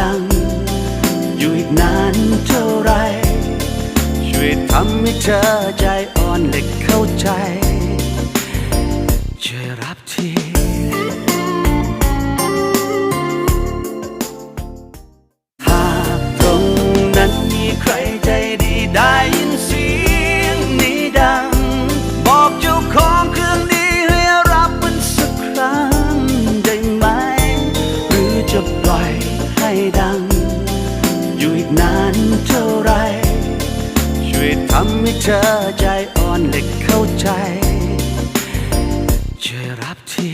ดัง อยู่อีกนานเท่าไร ช่วยทำให้เธอใจอ่อนและเข้าใจช่วยรับที ดัง อยู่อีกนานเท่าไร ช่วยทำให้เธอใจอ่อนเล็กเข้าใจช่วยรับที